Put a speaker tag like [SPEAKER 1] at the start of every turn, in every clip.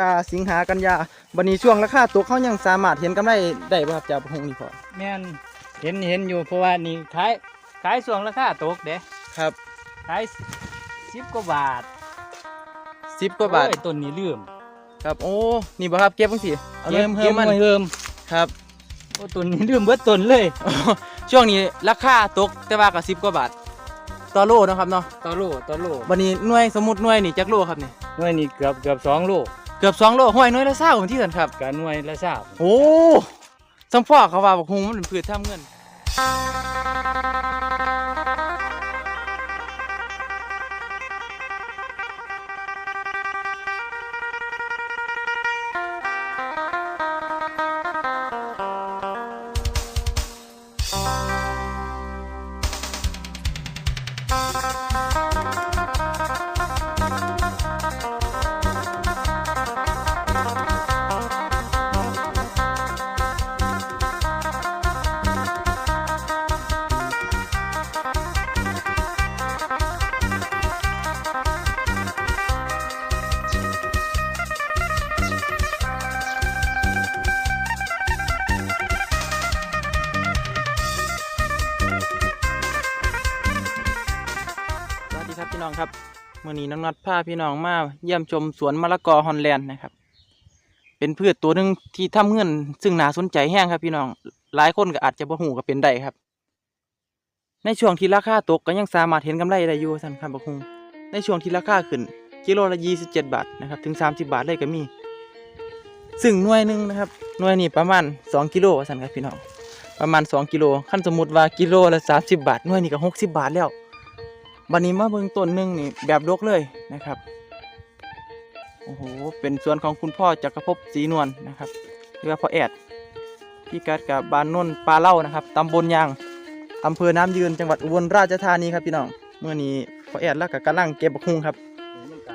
[SPEAKER 1] ดาสิงหากันยาบันนี้ช่วงราคาตกเขายังสามารถเห็นกำไรได้บ่ครับจากบักฮุงนี่พอ
[SPEAKER 2] แม่นเห็นเห็นอยู่เพราะว่านี่ขายขายส่วงราคาตกเด้
[SPEAKER 1] ครับ
[SPEAKER 2] ขายสิบกว่าบาท
[SPEAKER 1] สิบกว่าบาท
[SPEAKER 2] โอ้ยต้นนี้ลืม
[SPEAKER 1] ครับโอ้นี่บ่ครับเก็บจังซี่เอาเริ่มเพิ่มมัน
[SPEAKER 2] ก็บไว้เพิ่ม
[SPEAKER 1] ครับ
[SPEAKER 2] โอ้ต้นนี้ลืมเบิดต้นเลย
[SPEAKER 1] ช่วงนี้ราคาตกแต่ว่าก็สิบกว่าบาทต่อโลเนาะครับเนาะ
[SPEAKER 2] ต่อโลต่อโล
[SPEAKER 1] บันนี้หน่วยสมมุติหน่วยนี่จักโลครับนี่
[SPEAKER 2] หน่วยนี่เกือบเกือบสองโล
[SPEAKER 1] เกือบสองโลห้วยหน่วยละเศร้าที่สันครับ
[SPEAKER 2] กับหน่วยละทราบ
[SPEAKER 1] โอ้สมพ่อเขาว่าบักฮุงมันเป็นพืชทำเงิน มื่อนี้น้องนัดพาพี่น้องมาเยี่ยมชมสวนมะละกอฮอลแลนด์นะครับ เป็นพืชตัวหนึ่งที่ทำเงิน ซึ่งน่าสนใจแห้งครับพี่น้อง หลายคนก็อาจจะบ่หูก็เป็นได้ครับ ในช่วงที่ราคาตกก็ยังสามารถเห็นกำไรได้อยู่สันครับบักฮุงในช่วงที่ราคาขึ้นกิโลละ27 บาทนะครับถึง 30 บาทเลยก็มี ซึ่งหน่วยหนึ่งนะครับหน่วยนี้ประมาณ 2 กิโลสันครับพี่น้องประมาณ 2 กิโลขั้นสมมติว่ากิโลละ30 บาทหน่วยนี้ก็60 บาทแล้ว บันนี้มาเบิ่งต้นหนึงนี่แบบรกเลยนะครับ โอ้โห เป็นสวนของคุณพ่อจักรภพศรีนวลนะครับหรือว่าพ่อแอดพี่กัดกับบานนนปลาเล่านะครับตำบลยางอำเภอน้ำยืนจังหวัดอุบลราชธานีครับพี่น้องเมื่อนี้พ่อแอดแล้วก็กำลังเก็บบักฮุงครับ
[SPEAKER 2] มันก็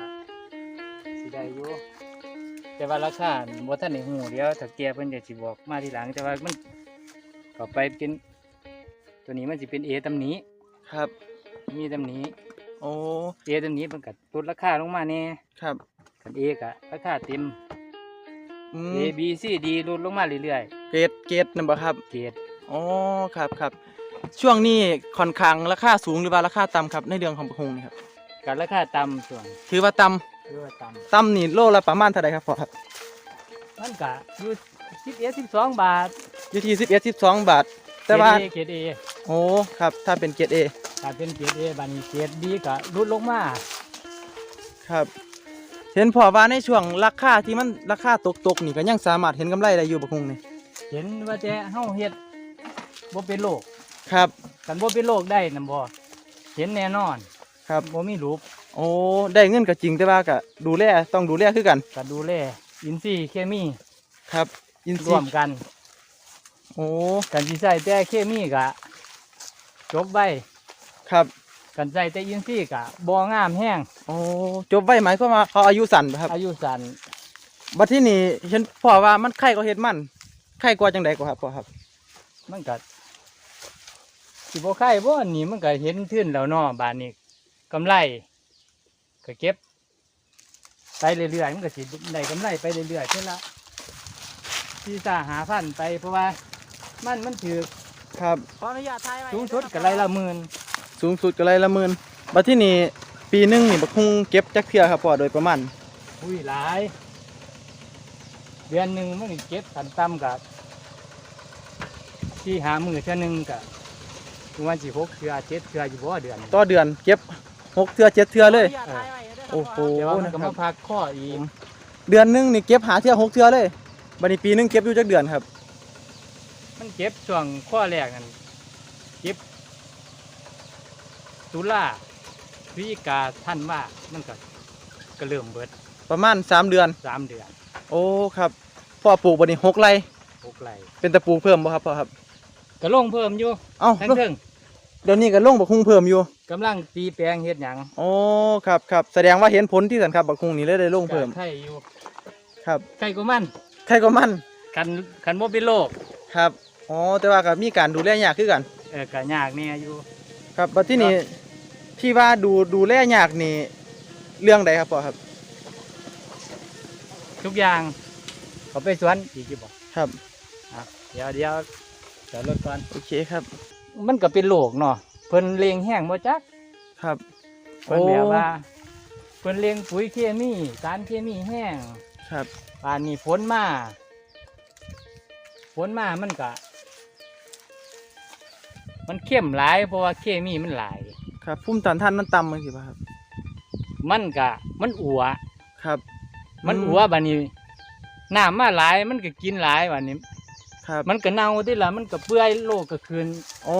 [SPEAKER 2] สิได้อยู่แต่ว่าราคาบ่ทันได้ฮู้เดี๋ยวถ้าแกเพิ่นจะสิบอกมาทีหลังแต่ว่ามันก็ไปเป็น ตัวนี้มันสิเป็นเอตำหนี้
[SPEAKER 1] ครับ
[SPEAKER 2] มีตำหนี้
[SPEAKER 1] โอ้
[SPEAKER 2] เอตำหนี้มันก็ลดราคาลงมาแน่
[SPEAKER 1] ครับ
[SPEAKER 2] กันเอก็ราคาเต็ม
[SPEAKER 1] อื
[SPEAKER 2] A
[SPEAKER 1] ม
[SPEAKER 2] B C D ลดลงมาเรื่อย
[SPEAKER 1] เกรดเกรดนั่นบ่ครับ
[SPEAKER 2] ๆเกรด
[SPEAKER 1] อ๋อ ครับครับ ช่วงนี้ค่อนข้างราคาสูงหรือว่าราคาต่ำครับ ในเรื่องของบักฮุงนี่ครับ
[SPEAKER 2] กับราคาต่ำส่วน
[SPEAKER 1] ถือว่าต่ำ
[SPEAKER 2] คือว่าต่
[SPEAKER 1] ต่ำนี่โลละประมาณเท่าไหร่ครับพ่อครับำ
[SPEAKER 2] มันก็อยู่11 12บาท
[SPEAKER 1] อยู่ที่สิบเอ็ดสิบสองบาทแต่ว่า
[SPEAKER 2] เกรด A
[SPEAKER 1] โอ้ ครับ ถ้าเป็นเกรดเอ
[SPEAKER 2] ถ้าเป็นเกรด A บัดนี้เกรด B ก็ลดลงมา
[SPEAKER 1] ครับ เห็นพอว่าในช่วงราคาที่มันราคาตกตกๆนี่ก็ยังสามารถเห็นกำไรได้อยู่บักฮุงนี่
[SPEAKER 2] เห็นว่าแต่เฮาเฮ็ดบ่เป็นโรค
[SPEAKER 1] ครับ
[SPEAKER 2] กันบ่เป็นโรคได้นำบ่เห็นแน่นอน
[SPEAKER 1] ครับ
[SPEAKER 2] บ่มีรูป
[SPEAKER 1] โอ้ได้เงินก็จริงแต่ว่าก็ดูแลต้องดูแลคือกัน
[SPEAKER 2] ก็ดูแลอินทรีย์เคมี
[SPEAKER 1] ครับ อินท
[SPEAKER 2] ร
[SPEAKER 1] รี
[SPEAKER 2] วม
[SPEAKER 1] ย์
[SPEAKER 2] กัน
[SPEAKER 1] โอ้
[SPEAKER 2] กันสิใส่แต่เคมีก็จบไว้
[SPEAKER 1] ครับ
[SPEAKER 2] กันใส่แต่อินทรีย์ก็บ่งามแห้ง
[SPEAKER 1] โอ้จบไว้หมายความว่าเขาอายุสั้นบ่ครับ
[SPEAKER 2] อายุสั้น
[SPEAKER 1] บัดที่นี่เห็นพ่อว่ามันไข่ก็เฮ็ดมันไข่กว่าจังไดกว่าครับพ่อครับ
[SPEAKER 2] มันก็สิบ่ไข่บ่อันนี้มันก็เห็นทื่นแล้วเนาะบานนี้กำไรก็เก็บไปเรื่อยๆมันก็สิได้กำไรไปเรื่อยๆเท่าละที่สาหาพันไปเพราะว่ามันมันถือ
[SPEAKER 1] ครับขออนุญาตถ่ายไว้
[SPEAKER 2] สูงสุดก็ไรละหมื่น
[SPEAKER 1] สูงสุดก็ไรละหมื่นบัดที่นี่ปีหนึงนี่บักฮุงเก็บจักเทื่อครับพ่อโดยประมาณ
[SPEAKER 2] อุ้ยหลาย เดือนหนึ่งมันเก็บขันต่ำกับที่หามือเท่านึงกับวันสิหกเทือเจ็ดเทืออยู่บ่เดือน
[SPEAKER 1] ต่อเดือนเก็บหกเทื่อเจ็ดเทื่อเลย โอ้โห
[SPEAKER 2] แต่ว่ามัน
[SPEAKER 1] นะ
[SPEAKER 2] ก็
[SPEAKER 1] ครั
[SPEAKER 2] มา
[SPEAKER 1] บ
[SPEAKER 2] พักข้ออีก
[SPEAKER 1] เดือนหนึงนี่เก็บหาเทื่อหกเทื่อเลยบัดนี้ปีหนึงเก็บอยู่จักเดือนครับ
[SPEAKER 2] มันเก็บช่วงข้อแรกนั่นเก็บ ตุลาพฤศจิกาท่านว่ามันก็ก็เริ่มเบิด
[SPEAKER 1] ประมาณสามเดือน
[SPEAKER 2] สามเดือน
[SPEAKER 1] โอ้ครับพ่อปลูกบัดนี้หกไร่
[SPEAKER 2] หกไร่
[SPEAKER 1] เป็นตะปลูกเพิ่มบ่ครับพ่อครับ
[SPEAKER 2] ก็ลงเพิ่มอยู่
[SPEAKER 1] เอ้า
[SPEAKER 2] ทั้งเทิง
[SPEAKER 1] เดี๋ยวนี้ก็ลงบักฮุงเพิ่มอยู่
[SPEAKER 2] กำลังตีแปลงเฮ็ดหยัง
[SPEAKER 1] โอ้ครับครับแสดงว่าเห็นผลที่สันครับบักฮุงนี่เลยได้ลงเพิ่ม
[SPEAKER 2] ไข่อยู่
[SPEAKER 1] ครับ
[SPEAKER 2] ไข่ก็มัน
[SPEAKER 1] ใครก็มัน
[SPEAKER 2] คันคันบ่เป็นโรค
[SPEAKER 1] ครับอ๋อแต่ว่าก็มีการดูแลยากคือกัน
[SPEAKER 2] เออก็ยากแน่อยู่
[SPEAKER 1] ครับบัดที่นี่ ที่ว่าดูดูแลยากนี่เรื่องใดครับพ่อครับ
[SPEAKER 2] ทุกอย่างเขาไปสวนอีกกี่บอก
[SPEAKER 1] ครับ
[SPEAKER 2] อะเดี๋ยวเดี๋ยวเดี๋ยวรถก่อน
[SPEAKER 1] โอเคครับ
[SPEAKER 2] มันก็เป็นโรคเนาะเพิ่นเลงแห้งบ่จัก
[SPEAKER 1] ครับ
[SPEAKER 2] เพิ่น
[SPEAKER 1] โอ้
[SPEAKER 2] แบบว่าเพิ่นเลงปุ๋ยเคมีสารเคมีแห้ง
[SPEAKER 1] ครับ
[SPEAKER 2] ป่านนี้ฝนมาฝนมามันก็มันเข้มหลายเพราะว่าเคมีมันหลาย
[SPEAKER 1] ครับภูมิต้านทานมันต่ำมั้งสิป่ะครับ
[SPEAKER 2] มันก็มันอัว
[SPEAKER 1] ครับ
[SPEAKER 2] มันอัวบัดนี้น้ำมาหลายมันก็กินหลายบัดนี้
[SPEAKER 1] ครับ
[SPEAKER 2] มันก็เน่าที่ละมันก็เปื่อยโลกก็คืน
[SPEAKER 1] อ๋อ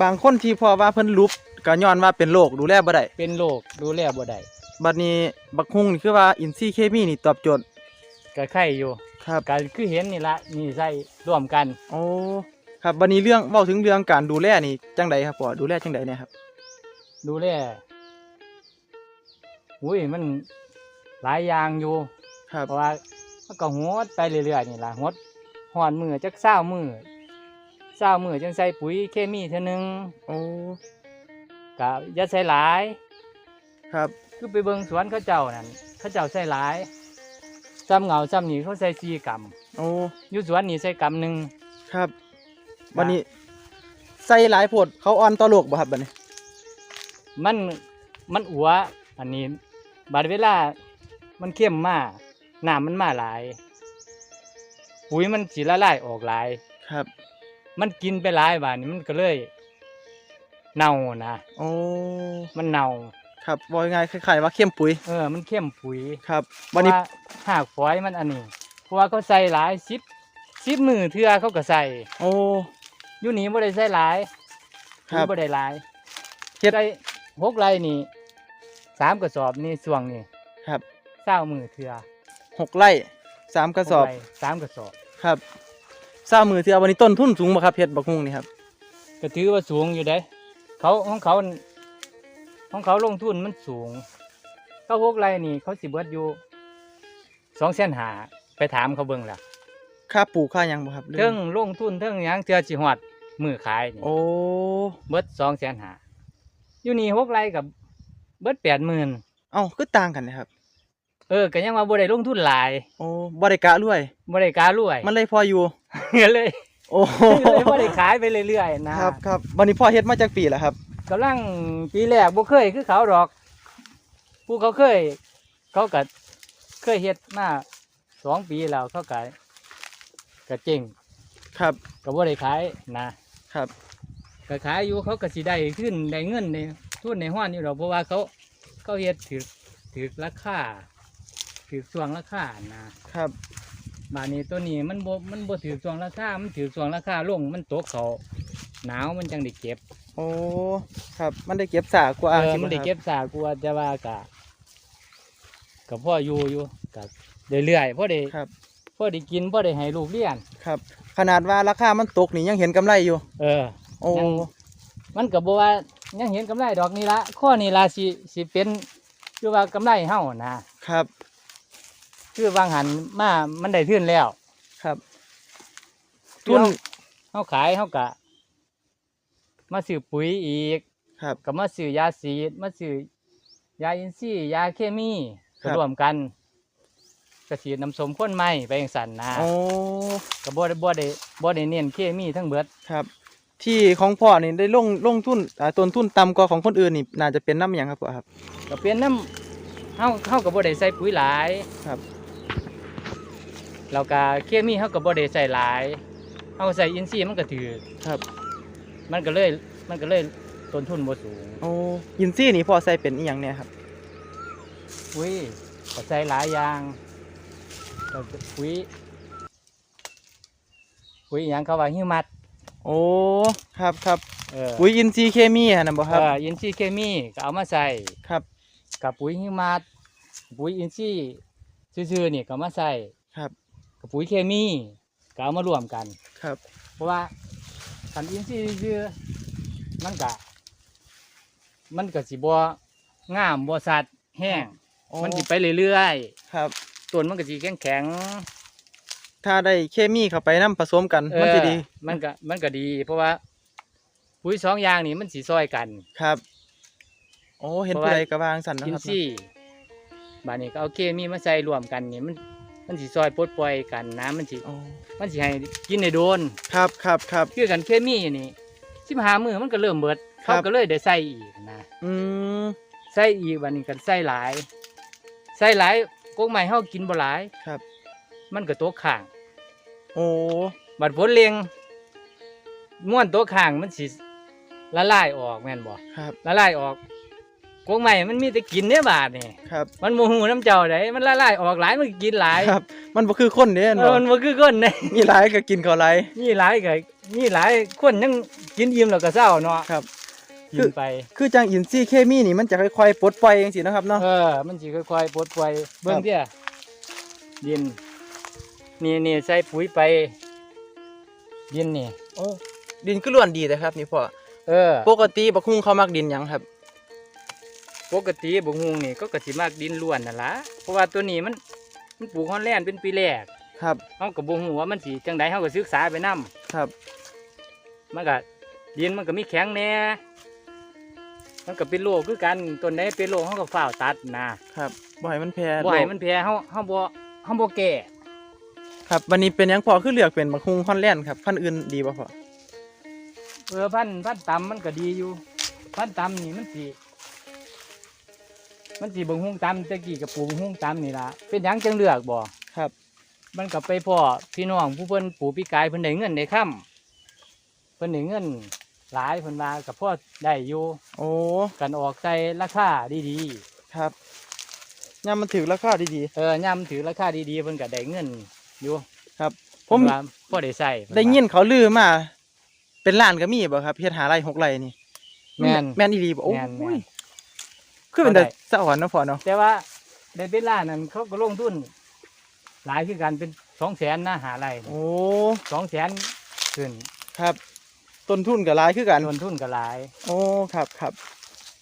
[SPEAKER 1] บางคนที่พอว่าเพิ่นลุบก็ย้อนว่าเป็นโรคดูแลบ่ได้
[SPEAKER 2] เป็นโรคดูแลบ่ได้
[SPEAKER 1] บัดนี้บักฮุงนี่คือว่าอินทรีย์เคมีนี่ตอบโจทย์
[SPEAKER 2] ก็ไข่อยู่
[SPEAKER 1] ครับ
[SPEAKER 2] ก็คือเห็นนี่ละนี่ใส่ร่วมกัน
[SPEAKER 1] โอ้ครับบัดนี้เรื่องเว้าถึงเรื่องการดูแลนี่จังใดครับพ่อดูแลจังใดเนี่ยครับ
[SPEAKER 2] ดูแลอุ้ยมันหลายอย่างอยู่
[SPEAKER 1] ครับ
[SPEAKER 2] เพราะว่ามันก็หดไปเรื่อยๆนี่ล่ะหดหอนมือจักเศร้ามือเศร้ามือจังใส่ปุ๋ยเคมีเท่านึง
[SPEAKER 1] โอ้
[SPEAKER 2] ก็อย่าใส่หลาย
[SPEAKER 1] ครับ
[SPEAKER 2] คือไปเบิ่งสวนเขาเจ้านั่นเขาเจ้าใส่หลายซ้ำเหงาซ้ำนี่เขาใส่สี่กรัม
[SPEAKER 1] โอ้
[SPEAKER 2] อยู่สวนนี่ใส่กรัมหนึ่ง
[SPEAKER 1] ครับบัดนี้ใส่หลายโพดเขาอ่อนต่อโรคบ่ครับบัดนี้
[SPEAKER 2] มันมันอัวอันนี้บาดเวลา มันเข้มมากน้ำมันมาหลาย ปุ๋ยมันสิละลายออกหลาย
[SPEAKER 1] ครับ
[SPEAKER 2] มันกินไปหลายบาดนี้มันก็เลย เน่านะ
[SPEAKER 1] โอ้
[SPEAKER 2] มันเน่า
[SPEAKER 1] ครับว่าง่ายคล้ายๆว่าเข้มปุ๋ย
[SPEAKER 2] เออ มันเข้มปุ๋ย
[SPEAKER 1] ครับวันนี้
[SPEAKER 2] เพราะว่าหากฝอยมันอันนี้ เพราะว่าเขาใส่หลายสิบสิบมือเทื่อเขาก็ใส่
[SPEAKER 1] โอ้
[SPEAKER 2] อยู่นี่บ่ได้ใส่หลาย
[SPEAKER 1] ครับ
[SPEAKER 2] บ่ได้หลาย
[SPEAKER 1] เฮ็ด
[SPEAKER 2] ใส่ หกไรนี่สามกระสอบนี่ส่วงนี่
[SPEAKER 1] ครับ
[SPEAKER 2] เศร้ามือเทื่อ
[SPEAKER 1] หกไร่สามกระสอบ
[SPEAKER 2] หไสามกระสอบ
[SPEAKER 1] ครับเศร้ามือเทือวันนี้ต้นทุนสูงบ่ครับเฮ็ดบักฮุงนี่ครับ
[SPEAKER 2] ก็ถือว่าสูงอยู่ได้เขาของเขาของเขาลงทุนมันสูงเขาหกไรนี่ เขาสิเบิดอยู่สองแสนหาไปถามเขาเบิ่งล่ะ
[SPEAKER 1] ค่าปลูกค่าหยังบ่ครับหรือ
[SPEAKER 2] เทิงลงทุนเทิงหยังเทื่อสิฮอดมือขายนี่
[SPEAKER 1] โอ้
[SPEAKER 2] เบิดสองแสนหา อยู่นี่หกไรกับเบิดแปดหมื่น
[SPEAKER 1] เอ้าคือต่างกันนะครับ
[SPEAKER 2] เออก็ยังว่าบ่ได้ลงทุนหลาย
[SPEAKER 1] โอ้บ่ได้กะรวย
[SPEAKER 2] บ่ได้การรวย
[SPEAKER 1] มันเลยพออยู่
[SPEAKER 2] ก็เลย
[SPEAKER 1] โอ้
[SPEAKER 2] เลยบ่ได้ขายไปเรื่อยๆนะครับ
[SPEAKER 1] ครับวันนี้พ่อเฮ็ดมาจากปีแล้วครับ
[SPEAKER 2] กำลังปีแรกบ่เคยคือเขาดอก ผู้เขาเคย เขาก็เคยเฮ็ดมาสองปีแล้วเขาก็ก็เจ๊ง
[SPEAKER 1] ครับ
[SPEAKER 2] ก็บ่ได้ขายนะครับ ก็ขายอยู่เขาก็สิได้ขึ้นได้เงินในทุนในห้อนอยู่ดอกเพราะว่าเขาเขาเฮ็ดถือถือราคาถือส่วงราคานะครับบานนี้ตัวนี้มันบ่มันบ่ถือส่วงราคา มันถือส่วงราคาลงมันตกเขาหนาวมันจังได้เก็บ
[SPEAKER 1] โอ้ครับมันได้เก็บสากว่า
[SPEAKER 2] เออ
[SPEAKER 1] สิ
[SPEAKER 2] มันได้
[SPEAKER 1] ครับ
[SPEAKER 2] เก็บสากลัวแต่ว่ากะกับพ่ออยู่อยู่กับเรื่อยๆพ่อได้
[SPEAKER 1] ครับ
[SPEAKER 2] พ่อได้กินพ่อได้ให้ลูกเรียน
[SPEAKER 1] ครับ ขนาดว่าราคามันตกนี่ยังเห็นกำไรอยู่
[SPEAKER 2] เออ
[SPEAKER 1] โอ้
[SPEAKER 2] ยังมันก็บ่ว่ายังเห็นกำไรดอกนี่ละข้อนี่ละสิสิเป็นคือว่ากำไรเฮานะครับ คือวางหันมามันได้ทื่นแล้ว
[SPEAKER 1] ครับ
[SPEAKER 2] ทุ
[SPEAKER 1] ทุ
[SPEAKER 2] น
[SPEAKER 1] น
[SPEAKER 2] เฮาขายเฮากะ มาซื้อปุ๋ยอีก
[SPEAKER 1] ครับ
[SPEAKER 2] ก็มาซื้อยาสีดมาซื้อยาอินทรีย์ยาเคมี
[SPEAKER 1] ครั
[SPEAKER 2] ก็
[SPEAKER 1] บ
[SPEAKER 2] รวมกันก็ฉีดน้ำสมพ่นไม้ไปอย่างสันนะ
[SPEAKER 1] โอ้
[SPEAKER 2] ก็บ่ได้บ่ได้บ่ได้เน้นเคมีทั้งเบิด
[SPEAKER 1] ครับ ที่ของพ่อนี่ได้ลงลงทุนอ่าต้นทุนต่ำกว่าของคนอื่นนี่น่าจะเป็นน้ำหยังครับพ่อครับ
[SPEAKER 2] ก็เป็นน้ำเฮาเฮาก็บ่ได้ใส่ปุ๋ยหลาย
[SPEAKER 1] ครับ
[SPEAKER 2] แล้วก็เคมีเฮาก็บ่ได้ใส่หลายเฮาใส่อินทรีย์มันก็ถือ
[SPEAKER 1] ครับ
[SPEAKER 2] มันก็เลยมันก็เลยต้นทุนบ่สูง
[SPEAKER 1] โอ้ยินซี่นี่พ่อใส่เป็นอีหยังเนี่ยครับ
[SPEAKER 2] ปุ๋ยก็ใส่หลายอย่างก็ปุ๋ยปุ๋ยอิหยังเขาว่าฮิวมัส
[SPEAKER 1] โอ้ครับครับ
[SPEAKER 2] เออ
[SPEAKER 1] ปุ๋ยอินทรีย์เคมีฮะนะบ่ครับ
[SPEAKER 2] เอออินทรีย์เคมีก็เอามาใส่
[SPEAKER 1] ครับ
[SPEAKER 2] กับปุ๋ยฮิวมัสปุ๋ยอินทรีย์ซื่อๆนี่ก็มาใส่
[SPEAKER 1] ครับ
[SPEAKER 2] กับปุ๋ยเคมีก็เอามารวมกัน
[SPEAKER 1] ครับ
[SPEAKER 2] เพราะว่าคันอินทรีย์ซื่อๆมันก็มันก็สิบ่งามบ่สัดแห้ง
[SPEAKER 1] โอ้
[SPEAKER 2] มันสิไปเรื่อย
[SPEAKER 1] ครับ
[SPEAKER 2] ๆต้นมันก็สิแข็งแข็ง
[SPEAKER 1] ถ้าได้เคมีเข้าไปน้ำผสมกัน
[SPEAKER 2] ๆเอ
[SPEAKER 1] มัน
[SPEAKER 2] อ
[SPEAKER 1] จะดี
[SPEAKER 2] มันก็มันก็ดี เพราะว่าปุ๋ยสองอย่างนี่มันสิซอยกัน
[SPEAKER 1] ครับ โอ้เห็น
[SPEAKER 2] เพราะ
[SPEAKER 1] ผู้
[SPEAKER 2] ว่า
[SPEAKER 1] ใดกระวางสันนะ
[SPEAKER 2] อิ
[SPEAKER 1] คนรับ
[SPEAKER 2] ทรีย์บาดนี้ก็เอาเคมีมาใส่รวมกันนี่มันมันสิซอยปลดปล่อยกันน้ำมันสิ
[SPEAKER 1] อ๋อ
[SPEAKER 2] มันสิให้กินในโดน
[SPEAKER 1] ครับครับครับ
[SPEAKER 2] คือกันเคมีนี่สิบหามือมันก็เริ่มเบิด
[SPEAKER 1] ครั
[SPEAKER 2] เขา
[SPEAKER 1] บ
[SPEAKER 2] ก็เลยได้ใส่อีกนะ
[SPEAKER 1] อืม
[SPEAKER 2] ใส่อีกวันนี้กันใส่หลายใส่หลายกกใหม่เฮากินบ่หลาย
[SPEAKER 1] ครับ
[SPEAKER 2] มันก็ตกข้าง
[SPEAKER 1] โอ้
[SPEAKER 2] บัดผลเลียงม้วนตกข้างมันสิละลายออกแม่นบ่
[SPEAKER 1] ครับ
[SPEAKER 2] ละลายออกกกใหม่มันมีแต่กินเนี่ยบาดนี่
[SPEAKER 1] ครับ
[SPEAKER 2] มันโมโหน้ำเจ้าไดมันละลายออกหลายมันก็กินหลาย
[SPEAKER 1] ครับ มันบ่คือคนเด้
[SPEAKER 2] เอ
[SPEAKER 1] เนาะ
[SPEAKER 2] อมันบ่คือคนเด้
[SPEAKER 1] มีหลายก็กินเขาหลาย
[SPEAKER 2] มีหลายก็มีหลายคนยังกินอิ่มแล้วก็เศร้าเนาะ
[SPEAKER 1] ครับ
[SPEAKER 2] กิ
[SPEAKER 1] คื
[SPEAKER 2] น
[SPEAKER 1] อ
[SPEAKER 2] ไป
[SPEAKER 1] คือจังอินทรีย์เคมีนี่มันจะค่อยๆปลดปล่อยจังซี่นะครับเนาะ
[SPEAKER 2] เออมันสิค่อยๆปลดปล่อยเบิ่งเด้อดิน นี่นี่ใส่ปุ๋ยไป ดินนี่
[SPEAKER 1] โอ้ดินก็ล้วนดีแต่ครับ นี่พ่อ
[SPEAKER 2] เออ
[SPEAKER 1] ปกติบักฮุงเขามักดินหยังครับ
[SPEAKER 2] ปกติบงฮุงนี่ก็กสิมากดินล้วนนั่นล่ะเพราะว่าตัวนี้มันมันปลูกฮอนแลนด์เป็นปีแรก
[SPEAKER 1] ครับ
[SPEAKER 2] เฮาก็บ่ฮู้ว่ามันสิจังไดเฮาก็ศึกษาไปนํ
[SPEAKER 1] ครับ
[SPEAKER 2] มันก็ดินมันก็มีแข็งแหน่มันก็เป็นโรคคือกันต้นใดเป็นโรคเฮาก็ฝ้าวตัดนะครับ
[SPEAKER 1] บ่ให้มันแพร่
[SPEAKER 2] บ่ให้
[SPEAKER 1] โรค
[SPEAKER 2] มันแพ้เฮาเฮาบ่เฮาบ่แก้
[SPEAKER 1] ครับวันนี้เป็นหยังพอคือเลือกเป็นบักฮุงฮอนแลนด์ครับพันธุ์อื่นดีบ่พอ
[SPEAKER 2] เออพันธุ์พันธุ์ตำมันก็ดีอยู่ พันธุ์ตำนี่มันสิมันสิบ่งฮุงตำตะกี้ก็ปลูกบ่งฮุงตำนี่ล่ะเป็นหยังจังเลือกบ่
[SPEAKER 1] ครับ
[SPEAKER 2] มันก็ไปพ่อพี่น้องผู้เพิ่นปลูกปีกายเพิ่นได้เงินได้ค่ำเพิ่นได้เงิน หลายเพิ่นว่าก็พอได้อยู่
[SPEAKER 1] โอ้
[SPEAKER 2] กันออกใส่ราคาดี
[SPEAKER 1] ครับยามมันถือราคาดี
[SPEAKER 2] ๆเออย่ำถือราคาดีๆเพิ่นก็ได้เงิน อยู่
[SPEAKER 1] ๆครับ ผม
[SPEAKER 2] เพิ่นว่าพอได้ใส่เพิ่นว่า
[SPEAKER 1] ได้ยินเขาลือมา เป็นล้านก็มีบ่ครับเฮ็ดหาไร่หกไร่นี่
[SPEAKER 2] แม่น
[SPEAKER 1] แม่นอีหลีบ่โอ้
[SPEAKER 2] แม่นแม่น
[SPEAKER 1] ยคือเป็นแต่
[SPEAKER 2] เขาได้
[SPEAKER 1] สะอ่อนเนาะพ่อเนาะ
[SPEAKER 2] แต่ว่าได้เป็นล้านนั้นเขาก็ลงทุนหลายคือกันเป็นสองแสนนะหาไร
[SPEAKER 1] โอ้
[SPEAKER 2] สองแสนขึ้น
[SPEAKER 1] ครับ ต้นทุนก็หลายคือกัน
[SPEAKER 2] ลงทุนก็หลาย
[SPEAKER 1] โอ้ครับครับ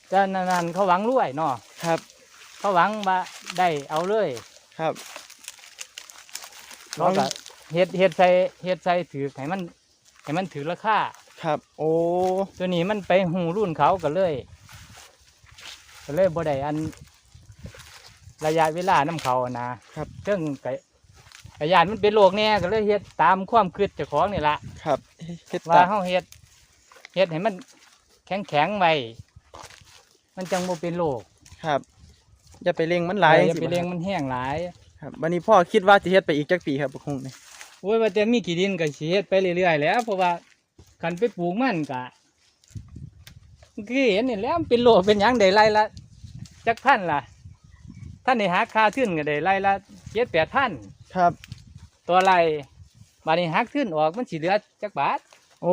[SPEAKER 2] แต่นั้นๆเขาหวังรวยเนาะ
[SPEAKER 1] ครับ
[SPEAKER 2] เขาหวังว่าได้เอาเลย
[SPEAKER 1] ครับ
[SPEAKER 2] เขาก็เฮ็ดเฮ็ดใส่เฮ็ดใส่ถือให้มันให้มันถือราคา
[SPEAKER 1] ครับ โอ้
[SPEAKER 2] ตัวนี้มันไปหูรุ่นเขาก็เลยก็เลยบ่ได้อัน ระยะเวลานํเขาอะนะครับ ซึ่งกะกะยานมันเป็นโรคแน่ก็เลยเฮ็ดตามความคิดเจ้าของนี่ละ
[SPEAKER 1] ครับเฮ็ด
[SPEAKER 2] ว่า
[SPEAKER 1] ตาม
[SPEAKER 2] เฮาเฮ็ดเฮ็ดให้มันแข็งแข็งๆไว้มันจังบ่เป็นโรค
[SPEAKER 1] ครับอย่าไปเร่งมันหลาย
[SPEAKER 2] เอออย่า
[SPEAKER 1] สิ
[SPEAKER 2] ไป
[SPEAKER 1] บ่
[SPEAKER 2] เลี้ยง
[SPEAKER 1] ครับ
[SPEAKER 2] มันแห้งหลาย
[SPEAKER 1] ครับวันนี้พ่อคิดว่าจะเฮ็ดไปอีกจักปีครับบักฮุงนี่
[SPEAKER 2] โอ้ยว่าแต่มีกี่ดินก็สิเฮ็ดไปเรื่อยๆแหล้วเพราะว่าคันไปปลูกมันก็คือเห็นนี่แหล้วมันเป็นโลเป็นหยังได้ไรละจักพันล่ะท่านได้หาค่าขึ้นก็ได้ไรละเจ็ดแปดพัน
[SPEAKER 1] ครับ
[SPEAKER 2] ตัวไรบาดนี้หักขึ้นออกมันสิเหลือจักบาท
[SPEAKER 1] โอ้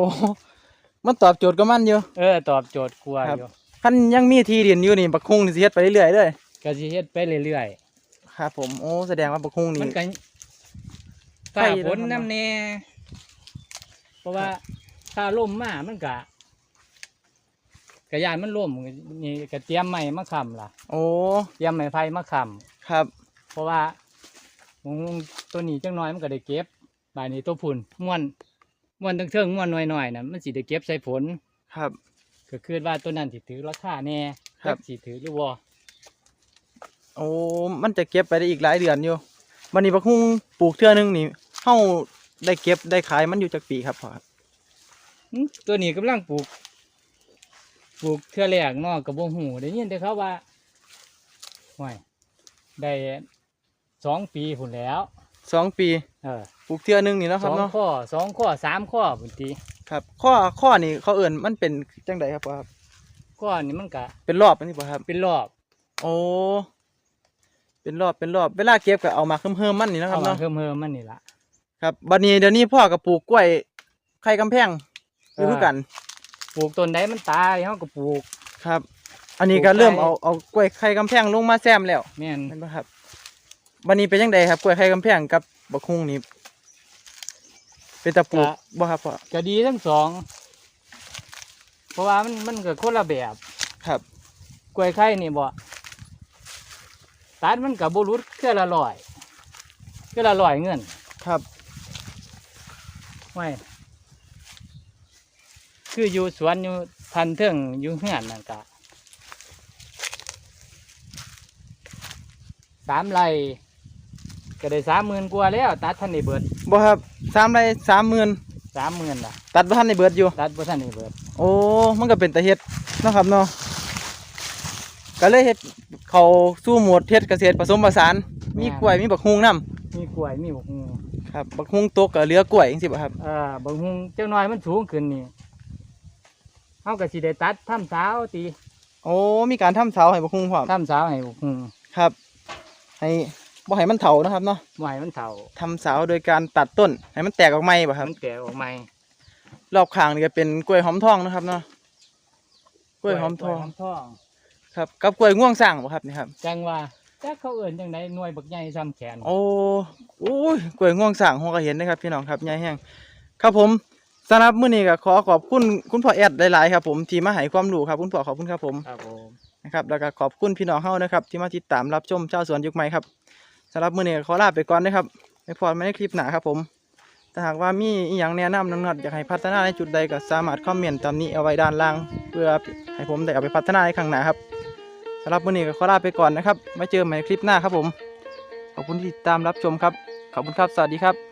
[SPEAKER 1] มันตอบโจทย์กับมันอยู่
[SPEAKER 2] เออตอบโจทย์กลัว
[SPEAKER 1] ครับ
[SPEAKER 2] อยู่
[SPEAKER 1] คันยังมีที่ดินอยู่นี่บักฮุงนี่สิเฮ็ดไปเรื่อยๆเลย
[SPEAKER 2] ก็สิเฮ็ดไปเรื่อย
[SPEAKER 1] ครับผมโอ้แสดงว่าบักฮุง
[SPEAKER 2] ๆ
[SPEAKER 1] นี่
[SPEAKER 2] มันก็
[SPEAKER 1] ใกล้
[SPEAKER 2] ฟ้า
[SPEAKER 1] แล้ว
[SPEAKER 2] ฝน
[SPEAKER 1] ครับ
[SPEAKER 2] น้ำแน่เพราะว่า ถ้าล่มมามันก็กระยานมันล่มนี่ก็เตรียมไม้มาค้ำล่ะ
[SPEAKER 1] โอ้
[SPEAKER 2] เตรียมไม้ไผ่มาค้ำ
[SPEAKER 1] ครับ
[SPEAKER 2] เพราะว่างูตัวนี้จังน้อยมันก็ได้เก็บบายนี้ตัวพุ่นม้วนม้วนตั้งเทิงม้วนน้อยๆนะมันสิได้เก็บใส่ผล
[SPEAKER 1] ครับ
[SPEAKER 2] ก็คือว่าตัวนั้นสิถือราคาแน่
[SPEAKER 1] ครับ
[SPEAKER 2] จักสิถือหรือบ่
[SPEAKER 1] โอ้มันจะเก็บไปได้อีกหลายเดือนอยู่วันนี้บักฮุงปลูกเทื่อนึงนี่เฮาได้เก็บได้ขายมันอยู่จักปีครับพ่อครับ
[SPEAKER 2] หึตัวนี้กำลังปลูก ปลูกเทื่อแรกเนาะก็บ่ฮู้ได้ยินแต่เขาว่าห่วยได้สองปีพุ่นแล้ว
[SPEAKER 1] สองปี
[SPEAKER 2] เออ
[SPEAKER 1] ปลูกเทื่อนึงนี่เนาะค
[SPEAKER 2] ส
[SPEAKER 1] รับ
[SPEAKER 2] อง
[SPEAKER 1] เนาะ
[SPEAKER 2] ข้อสองข้อสามข้อพุ่นที
[SPEAKER 1] ครับ ข้อข้อนี่เขาเอิ่นมันเป็นจังไดครับพ่อครับ
[SPEAKER 2] ข้อนี่มันก็
[SPEAKER 1] เป็นรอบอันนี้ป่ะครับ
[SPEAKER 2] เป็นรอบ
[SPEAKER 1] โอ้ เป็นรอบเป็นรอบเวลาเก็บก็เอามาเพิ่มๆมันนี่เนาะค
[SPEAKER 2] เอา
[SPEAKER 1] รับ
[SPEAKER 2] มา
[SPEAKER 1] เนาะ
[SPEAKER 2] เพิ่มเพิ่มๆมันนี่ละ
[SPEAKER 1] ครับบัดนี้เดี๋ยวนี้พ่อกับปลูกกล้วยไข่กำแพงอยู่คือกัน
[SPEAKER 2] ปลูกต้นใดมันตายเขาก็ปลูก
[SPEAKER 1] ครับ อันนี้
[SPEAKER 2] ปลูก
[SPEAKER 1] ก็เริ่ม
[SPEAKER 2] ไข่
[SPEAKER 1] เอาเอากล้วยไข่กำแพงลงมาแซมแล้ว
[SPEAKER 2] แม่น
[SPEAKER 1] เห็นปะครับวันนี้เป็นยังไงครับกล้วยไข่กำแพงกับบักฮุงนี่เป็นตะปลูกบ่ครับพ่อ
[SPEAKER 2] ก็ดีทั้งสอง เพราะว่ามันมันก็คนละแบบ
[SPEAKER 1] ครับ
[SPEAKER 2] กล้วยไข่นี่บ่ ตัดมันกับบุรุษเครือละร้อยเครือละร้อยเงิน
[SPEAKER 1] ครับ
[SPEAKER 2] ไว้คืออยู่สวนอยู่ทันเทิงอยู่เฮือนนั่นกะสามไร่ก็ได้สามหมื่นกว่าแล้ว ตัดท่านในเบิด
[SPEAKER 1] บ่ครับสามไรสามหมื่น
[SPEAKER 2] สามหมื่นล่ะ
[SPEAKER 1] ตัดบ่ทันในเบิดอยู่
[SPEAKER 2] ตัดบ่ท่านในเบิด
[SPEAKER 1] โอ้ มันก็เป็นตะเฮ็ดเนาะครับเนาะ ก็เลยเฮ็ดเขาสู้โหมดเฮ็ดเกษตรผสมผสาน มีกล้วยมีบักฮุงนํ
[SPEAKER 2] มีกล้วยมีบกฮู
[SPEAKER 1] ครับบักฮุงตกก็เหลือกล้วยจังซี่บ่ครับ
[SPEAKER 2] เอ่อบกฮูเจ้าน้อยมันสูงขึ้นนี่เฮาก็สิได้ตัดทำสาวตี
[SPEAKER 1] โอ้มีการทำเสาให้บักฮุงพร้อม
[SPEAKER 2] ทำสาวให้บกฮู
[SPEAKER 1] ครับ ให้บ่ให้มันเถานะครับเนาะ
[SPEAKER 2] บ่ให้มันเฒ่า
[SPEAKER 1] ทำเสาโดยการตัดต้น ให้มันแตกออกใหม่บ่ครับ
[SPEAKER 2] มันแก่ออกใหม่
[SPEAKER 1] รอบข้างนี่ก็เป็นกล้วยหอมทองนะครับเนาะกล้วยหอมทอง ครับกับกล้วยง่วงสร้างบ่ครับนี่ครับ
[SPEAKER 2] จังว่าจักเขาเอิ้นจังไดหน่วยบักใหญ่ซ้ำแขน
[SPEAKER 1] โอ้โอ้ยกล้วยง่วงสร้างผมก็เห็นนะครับพี่น้องครับใหญ่แห้งครับผมสำหรับมื้อนี้ก็ขอขอบคุณคุณพ่อแอดหลายๆครับผมที่มาให้ความรู้ครับคุณพ่อขอบคุณครับผม
[SPEAKER 2] ครับผม
[SPEAKER 1] นะครับแล้วก็ขอบคุณพี่น้องเฮานะครับ ที่มาติดตามรับชมเจ้าสวนยุคใหม่ครับสำหรับมื้อนี้ก็ขอลาไปก่อนนะครับไปพบกันใหม่ในคลิปหน้าครับผมถ้าหากว่ามีอีหยังแนะนำน้องนัดอยากให้พัฒนาในจุดใดก็สามารถคอมเมนต์ตามนี้เอาไว้ด้านล่าง เพื่อให้ผมได้เอาไปพัฒนาในครั้งหน้าครับสำหรับมื้อนี้ก็ขอลาไปก่อนนะครับไว้เจอกันใหม่คลิปหน้าครับผม ขอบคุณที่ติดตามรับชมครับ ขอบคุณครับ สวัสดีครับ